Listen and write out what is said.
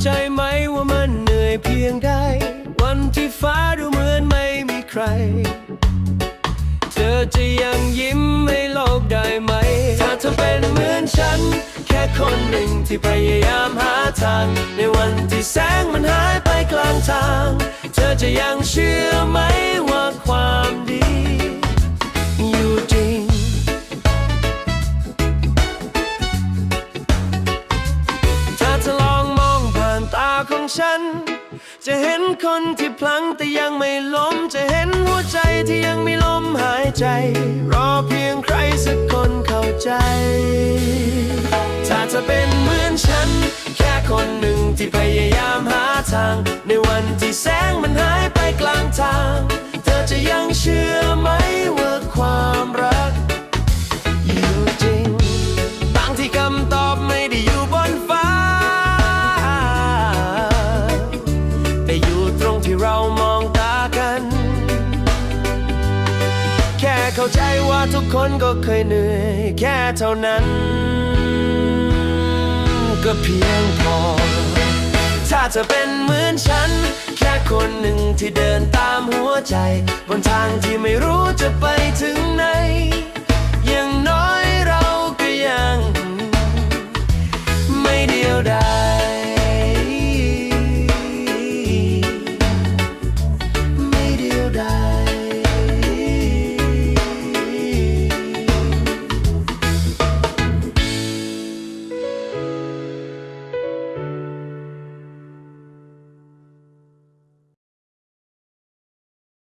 ใจไหมว่ามันเหนื่อยเพียงใด วันที่ฟ้าดูเหมือนไม่มีใคร เธอจะยังยิ้มให้โลกได้ไหม ถ้าเธอเป็นเหมือนฉัน แค่คนหนึ่งที่พยายามหาทาง ในวันที่แสงมันหายไปกลางทาง เธอจะยังเชื่อ ของฉัน จะเห็นคนที่พลังแต่ยังไม่ล้ม จะเห็นหัวใจที่ยังมีลมหายใจ รอเพียงใครสักคนเข้าใจ ถ้าจะเป็นเหมือนฉัน แค่คนหนึ่งที่พยายามหาทาง ที่เรามองตากัน แค่เข้าใจว่าทุกคนก็เคยเหนื่อยแค่เท่านั้น ก็เพียงพอ ถ้าเธอเป็นเหมือนฉัน แค่คนหนึ่งที่เดินตามหัวใจ บนทางที่ไม่รู้จะไป